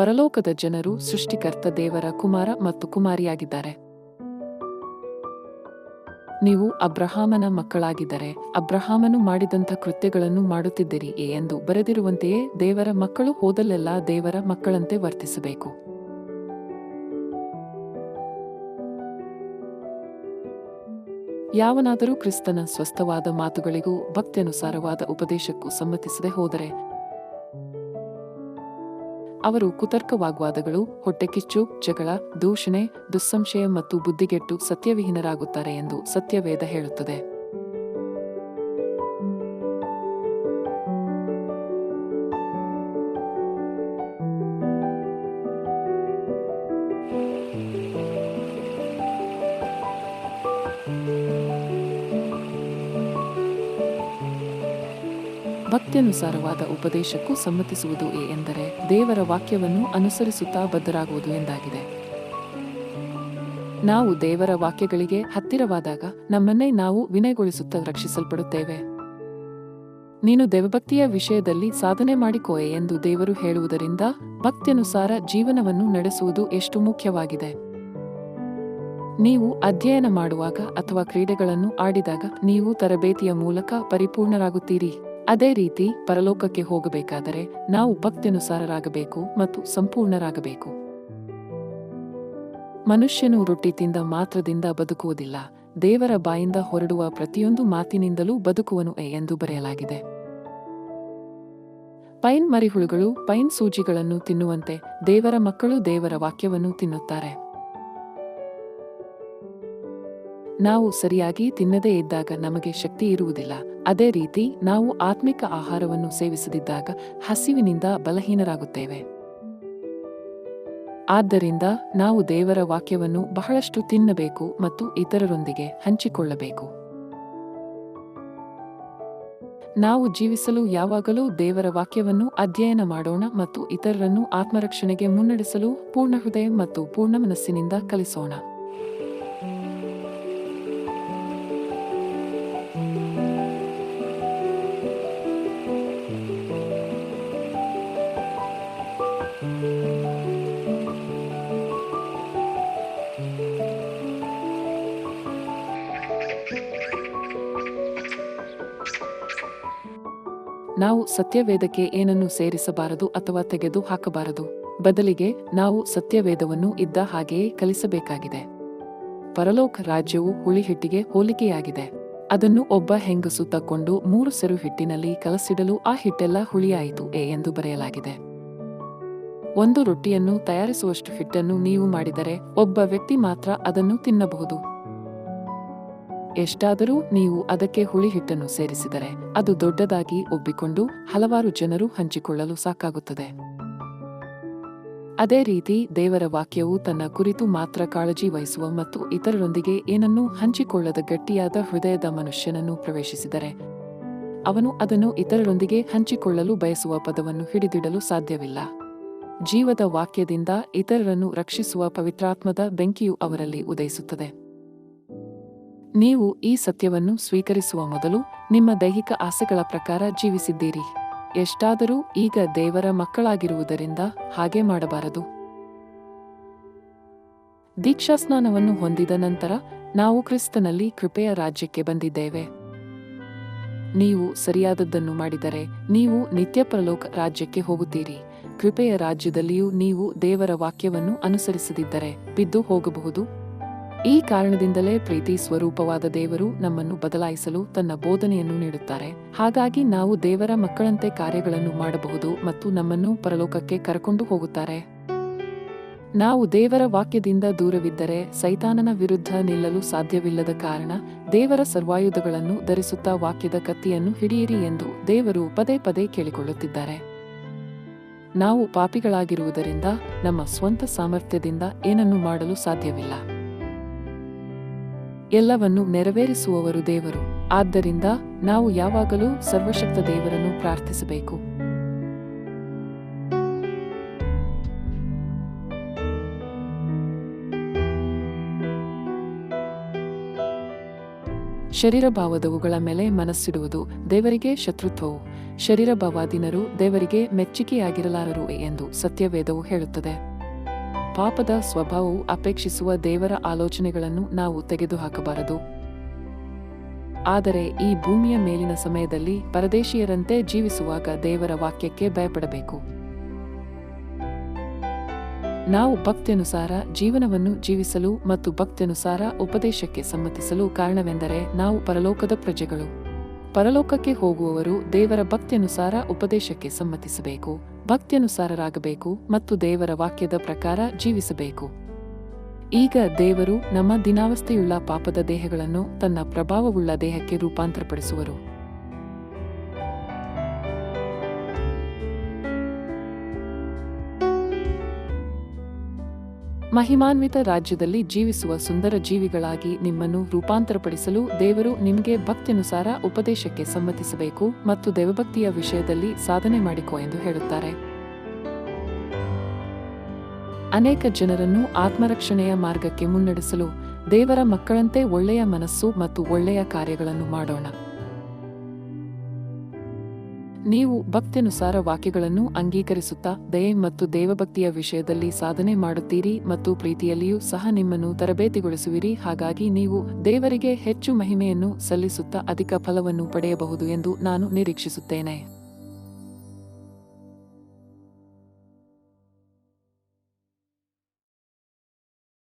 ಪರಲೋಕದ ಜನರು ಸೃಷ್ಟಿಕರ್ತ ದೇವರ ಕುಮಾರ ಮತ್ತು ಕುಮಾರಿಯಾಗಿದ್ದಾರೆ. ನೀವು ಅಬ್ರಹಾಮನ ಮಕ್ಕಳಾಗಿದ್ದರೆ, ಅಬ್ರಹಾಮನು ಮಾಡಿದಂಥ ಕೃತ್ಯಗಳನ್ನು ಮಾಡುತ್ತಿದ್ದೀರಿ ಎಂದು ಬರೆದಿರುವಂತೆಯೇ ದೇವರ ಮಕ್ಕಳು ಹೋದಲ್ಲೆಲ್ಲ ದೇವರ ಮಕ್ಕಳಂತೆ ವರ್ತಿಸಬೇಕು. ಯಾವನಾದರೂ ಕ್ರಿಸ್ತನ ಸ್ವಸ್ಥವಾದ ಮಾತುಗಳಿಗೂ ಭಕ್ತಿಯನುಸಾರವಾದ ಉಪದೇಶಕ್ಕೂ ಸಮ್ಮತಿಸದೆ ಹೋದರೆ ಅವರು ಕುತರ್ಕವಾಗ್ವಾದಗಳು ಹೊಟ್ಟೆಕಿಚ್ಚು ಜಗಳ ದೂಷಣೆ ದುಸ್ಸಂಶಯ ಮತ್ತು ಬುದ್ಧಿಗೆಟ್ಟು ಸತ್ಯವಿಹೀನರಾಗುತ್ತಾರೆ ಎಂದು ಸತ್ಯವೇದ ಹೇಳುತ್ತದೆ. ಭಕ್ತ್ಯನುಸಾರವಾದ ಉಪದೇಶಕ್ಕೂ ಸಮ್ಮತಿಸುವುದು ಎಂದರೆ ದೇವರ ವಾಕ್ಯವನ್ನು ಅನುಸರಿಸುತ್ತಾ ಬದ್ಧರಾಗುವುದು ಎಂದಾಗಿದೆ. ನಾವು ದೇವರ ವಾಕ್ಯಗಳಿಗೆ ಹತ್ತಿರವಾದಾಗ ನಮ್ಮನ್ನೇ ನಾವು ವಿನಯಗೊಳಿಸುತ್ತಾ ರಕ್ಷಿಸಲ್ಪಡುತ್ತೇವೆ. ನೀನು ದೇವಭಕ್ತಿಯ ವಿಷಯದಲ್ಲಿ ಸಾಧನೆ ಮಾಡಿಕೋಯೆ ಎಂದು ದೇವರು ಹೇಳುವುದರಿಂದ ಭಕ್ತಿಯನುಸಾರ ಜೀವನವನ್ನು ನಡೆಸುವುದು ಎಷ್ಟು ಮುಖ್ಯವಾಗಿದೆ. ನೀವು ಅಧ್ಯಯನ ಮಾಡುವಾಗ ಅಥವಾ ಕ್ರೀಡೆಗಳನ್ನು ಆಡಿದಾಗ ನೀವು ತರಬೇತಿಯ ಮೂಲಕ ಪರಿಪೂರ್ಣರಾಗುತ್ತೀರಿ. ಅದೇ ರೀತಿ ಪರಲೋಕಕ್ಕೆ ಹೋಗಬೇಕಾದರೆ ನಾವು ಭಕ್ತಿಯನುಸಾರರಾಗಬೇಕು ಮತ್ತು ಸಂಪೂರ್ಣರಾಗಬೇಕು. ಮನುಷ್ಯನು ರೊಟ್ಟಿ ತಿಂದ ಮಾತ್ರದಿಂದ ಬದುಕುವುದಿಲ್ಲ, ದೇವರ ಬಾಯಿಂದ ಹೊರಡುವ ಪ್ರತಿಯೊಂದು ಮಾತಿನಿಂದಲೂ ಬದುಕುವನು ಎಂದು ಬರೆಯಲಾಗಿದೆ. ಪೈನ್ ಮರಿಹುಳುಗಳು ಪೈನ್ ಸೂಜಿಗಳನ್ನು ತಿನ್ನುವಂತೆ ದೇವರ ಮಕ್ಕಳು ದೇವರ ವಾಕ್ಯವನ್ನು ತಿನ್ನುತ್ತಾರೆ. ನಾವು ಸರಿಯಾಗಿ ತಿನ್ನದೇ ಇದ್ದಾಗ ನಮಗೆ ಶಕ್ತಿ ಇರುವುದಿಲ್ಲ. ಅದೇ ರೀತಿ ನಾವು ಆತ್ಮಿಕ ಆಹಾರವನ್ನು ಸೇವಿಸದಿದ್ದಾಗ ಹಸಿವಿನಿಂದ ಬಲಹೀನರಾಗುತ್ತೇವೆ. ಆದ್ದರಿಂದ ನಾವು ದೇವರ ವಾಕ್ಯವನ್ನು ಬಹಳಷ್ಟು ತಿನ್ನಬೇಕು ಮತ್ತು ಇತರರೊಂದಿಗೆ ಹಂಚಿಕೊಳ್ಳಬೇಕು. ನಾವು ಜೀವಿಸಲು ಯಾವಾಗಲೂ ದೇವರ ವಾಕ್ಯವನ್ನು ಅಧ್ಯಯನ ಮಾಡೋಣ ಮತ್ತು ಇತರರನ್ನು ಆತ್ಮರಕ್ಷಣೆಗೆ ಮುನ್ನಡೆಸಲು ಪೂರ್ಣ ಹೃದಯ ಮತ್ತು ಪೂರ್ಣ ಮನಸ್ಸಿನಿಂದ ಕಲಿಸೋಣ. ನಾವು ಸತ್ಯವೇದಕ್ಕೆ ಏನನ್ನು ಸೇರಿಸಬಾರದು ಅಥವಾ ತೆಗೆದು ಹಾಕಬಾರದು? ಬದಲಿಗೆ ನಾವು ಸತ್ಯವೇದವನ್ನು ಇದ್ದ ಹಾಗೆಯೇ ಕಲಿಸಬೇಕಾಗಿದೆ. ಪರಲೋಕ ರಾಜ್ಯವು ಹುಳಿಹಿಟ್ಟಿಗೆ ಹೋಲಿಕೆಯಾಗಿದೆ. ಅದನ್ನು ಒಬ್ಬ ಹೆಂಗಸು ತಕ್ಕೊಂಡು ಮೂರು ಸೆರು ಹಿಟ್ಟಿನಲ್ಲಿ ಕಲಸಿಡಲು ಆ ಹಿಟ್ಟೆಲ್ಲ ಹುಳಿಯಾಯಿತು ಎ ಎಂದು ಬರೆಯಲಾಗಿದೆ. ಒಂದು ರೊಟ್ಟಿಯನ್ನು ತಯಾರಿಸುವಷ್ಟು ಹಿಟ್ಟನ್ನು ನೀವು ಮಾಡಿದರೆ ಒಬ್ಬ ವ್ಯಕ್ತಿ ಮಾತ್ರ ಅದನ್ನು ತಿನ್ನಬಹುದು. ಎಷ್ಟಾದರೂ ನೀವು ಅದಕ್ಕೆ ಹುಳಿ ಹಿಟ್ಟನ್ನು ಸೇರಿಸಿದರೆ ಅದು ದೊಡ್ಡದಾಗಿ ಒಬ್ಬಿಕೊಂಡು ಹಲವಾರು ಜನರು ಹಂಚಿಕೊಳ್ಳಲು ಸಾಕಾಗುತ್ತದೆ. ಅದೇ ರೀತಿ ದೇವರ ವಾಕ್ಯವು ತನ್ನ ಕುರಿತು ಮಾತ್ರ ಕಾಳಜಿ ವಹಿಸುವ ಮತ್ತು ಇತರರೊಂದಿಗೆ ಏನನ್ನೂ ಹಂಚಿಕೊಳ್ಳದ ಗಟ್ಟಿಯಾದ ಹೃದಯದ ಮನುಷ್ಯನನ್ನು ಪ್ರವೇಶಿಸಿದರೆ, ಅವನು ಅದನ್ನು ಇತರರೊಂದಿಗೆ ಹಂಚಿಕೊಳ್ಳಲು ಬಯಸುವ ಪದವನ್ನು ಹಿಡಿದಿಡಲು ಸಾಧ್ಯವಿಲ್ಲ. ಜೀವದ ವಾಕ್ಯದಿಂದ ಇತರರನ್ನು ರಕ್ಷಿಸುವ ಪವಿತ್ರಾತ್ಮದ ಬೆಂಕಿಯು ಅವರಲ್ಲಿ ಉದಯಿಸುತ್ತದೆ. ನೀವು ಈ ಸತ್ಯವನ್ನು ಸ್ವೀಕರಿಸುವ ಮೊದಲು ನಿಮ್ಮ ದೈಹಿಕ ಆಸೆಗಳ ಪ್ರಕಾರ ಜೀವಿಸಿದ್ದೀರಿ. ಎಷ್ಟಾದರೂ ಈಗ ದೇವರ ಮಕ್ಕಳಾಗಿರುವುದರಿಂದ ಹಾಗೆ ಮಾಡಬಾರದು. ದೀಕ್ಷಾಸ್ನಾನವನ್ನು ಹೊಂದಿದ ನಂತರ ನಾವು ಕ್ರಿಸ್ತನಲ್ಲಿ ಕೃಪೆಯ ರಾಜ್ಯಕ್ಕೆ ಬಂದಿದ್ದೇವೆ. ನೀವು ಸರಿಯಾದದ್ದನ್ನು ಮಾಡಿದರೆ ನೀವು ನಿತ್ಯ ಪರಲೋಕ ರಾಜ್ಯಕ್ಕೆ ಹೋಗುತ್ತೀರಿ. ಕೃಪೆಯ ರಾಜ್ಯದಲ್ಲಿಯೂ ನೀವು ದೇವರ ವಾಕ್ಯವನ್ನು ಅನುಸರಿಸದಿದ್ದರೆ ಬಿದ್ದು ಹೋಗಬಹುದು. ಈ ಕಾರಣದಿಂದಲೇ ಪ್ರೀತಿ ಸ್ವರೂಪವಾದ ದೇವರು ನಮ್ಮನ್ನು ಬದಲಾಯಿಸಲು ತನ್ನ ಬೋಧನೆಯನ್ನು ನೀಡುತ್ತಾರೆ. ಹಾಗಾಗಿ ನಾವು ದೇವರ ಮಕ್ಕಳಂತೆ ಕಾರ್ಯಗಳನ್ನು ಮಾಡಬಹುದು ಮತ್ತು ನಮ್ಮನ್ನು ಪರಲೋಕಕ್ಕೆ ಕರಕೊಂಡು ಹೋಗುತ್ತಾರೆ. ನಾವು ದೇವರ ವಾಕ್ಯದಿಂದ ದೂರವಿದ್ದರೆ ಸೈತಾನನ ವಿರುದ್ಧ ನಿಲ್ಲಲು ಸಾಧ್ಯವಿಲ್ಲದ ಕಾರಣ ದೇವರ ಸರ್ವಾಯುಧಗಳನ್ನು ಧರಿಸುತ್ತಾ ವಾಕ್ಯದ ಕತ್ತಿಯನ್ನು ಹಿಡಿಯಿರಿ ಎಂದು ದೇವರು ಪದೇ ಪದೇ ಕೇಳಿಕೊಳ್ಳುತ್ತಿದ್ದಾರೆ. ನಾವು ಪಾಪಿಗಳಾಗಿರುವುದರಿಂದ ನಮ್ಮ ಸ್ವಂತ ಸಾಮರ್ಥ್ಯದಿಂದ ಏನನ್ನು ಮಾಡಲು ಸಾಧ್ಯವಿಲ್ಲ. ಎಲ್ಲವನ್ನು ನೆರವೇರಿಸುವವರು ದೇವರು. ಆದ್ದರಿಂದ ನಾವು ಯಾವಾಗಲೂ ಸರ್ವಶಕ್ತ ದೇವರನ್ನು ಪ್ರಾರ್ಥಿಸಬೇಕು. ಶರೀರ ಭಾವದವುಗಳ ಮೇಲೆ ಮನಸ್ಸಿಡುವುದು ದೇವರಿಗೆ ಶತ್ರುತ್ವವು. ಶರೀರ ಭಾವಾಧೀನರು ದೇವರಿಗೆ ಮೆಚ್ಚುಗೆಯಾಗಿರಲಾರರು ಎಂದು ಸತ್ಯವೇದವು ಹೇಳುತ್ತದೆ. ಪಾಪದ ಸ್ವಭಾವವು ಅಪೇಕ್ಷಿಸುವ ದೇವರ ಆಲೋಚನೆಗಳನ್ನು ನಾವು ತೆಗೆದುಹಾಕಬಾರದು. ಆದರೆ ಈ ಭೂಮಿಯ ಮೇಲಿನ ಸಮಯದಲ್ಲಿ ಪರದೇಶಿಯರಂತೆ ಜೀವಿಸುವಾಗ ದೇವರ ವಾಕ್ಯಕ್ಕೆ ಭಯಪಡಬೇಕು. ನಾವು ಭಕ್ತಿಯನುಸಾರ ಜೀವನವನ್ನು ಜೀವಿಸಲು ಮತ್ತು ಭಕ್ತಿಯನುಸಾರ ಉಪದೇಶಕ್ಕೆ ಸಮ್ಮತಿಸಲು ಕಾರಣವೆಂದರೆ ನಾವು ಪರಲೋಕದ ಪ್ರಜೆಗಳು. ಪರಲೋಕಕ್ಕೆ ಹೋಗುವವರು ದೇವರ ಭಕ್ತಿಯನುಸಾರ ಉಪದೇಶಕ್ಕೆ ಸಮ್ಮತಿಸಬೇಕು. ಭಕ್ತ್ಯನುಸಾರರಾಗಬೇಕು ಮತ್ತು ದೇವರ ವಾಕ್ಯದ ಪ್ರಕಾರ ಜೀವಿಸಬೇಕು. ಈಗ ದೇವರು ನಮ್ಮ ದಿನಾವಸ್ಥೆಯುಳ್ಳ ಪಾಪದ ದೇಹಗಳನ್ನು ತನ್ನ ಪ್ರಭಾವವುಳ್ಳ ದೇಹಕ್ಕೆ ರೂಪಾಂತರಪಡಿಸುವರು. ಮಹಿಮಾನ್ವಿತ ರಾಜ್ಯದಲ್ಲಿ ಜೀವಿಸುವ ಸುಂದರ ಜೀವಿಗಳಾಗಿ ನಿಮ್ಮನ್ನು ರೂಪಾಂತರಪಡಿಸಲು ದೇವರು ನಿಮಗೆ ಭಕ್ತಿಯನುಸಾರ ಉಪದೇಶಕ್ಕೆ ಸಮ್ಮತಿಸಬೇಕು ಮತ್ತು ದೇವಭಕ್ತಿಯ ವಿಷಯದಲ್ಲಿ ಸಾಧನೆ ಮಾಡಿಕೊ ಎಂದು ಹೇಳುತ್ತಾರೆ. ಅನೇಕ ಜನರನ್ನು ಆತ್ಮರಕ್ಷಣೆಯ ಮಾರ್ಗಕ್ಕೆ ಮುನ್ನಡೆಸಲು ದೇವರ ಮಕ್ಕಳಂತೆ ಒಳ್ಳೆಯ ಮನಸ್ಸು ಮತ್ತು ಒಳ್ಳೆಯ ಕಾರ್ಯಗಳನ್ನು ಮಾಡೋಣ. ನೀವು ಭಕ್ತಿಯನುಸಾರ ವಾಕ್ಯಗಳನ್ನು ಅಂಗೀಕರಿಸುತ್ತಾ ದಯೆ ಮತ್ತು ದೇವಭಕ್ತಿಯ ವಿಷಯದಲ್ಲಿ ಸಾಧನೆ ಮಾಡುತ್ತೀರಿ ಮತ್ತು ಪ್ರೀತಿಯಲ್ಲಿಯೂ ಸಹ ನಿಮ್ಮನ್ನು ತರಬೇತಿಗೊಳಿಸುವಿರಿ. ಹಾಗಾಗಿ ನೀವು ದೇವರಿಗೆ ಹೆಚ್ಚು ಮಹಿಮೆಯನ್ನು ಸಲ್ಲಿಸುತ್ತಾ ಅಧಿಕ ಫಲವನ್ನು ಪಡೆಯಬಹುದು ಎಂದು ನಾನು ನಿರೀಕ್ಷಿಸುತ್ತೇನೆ.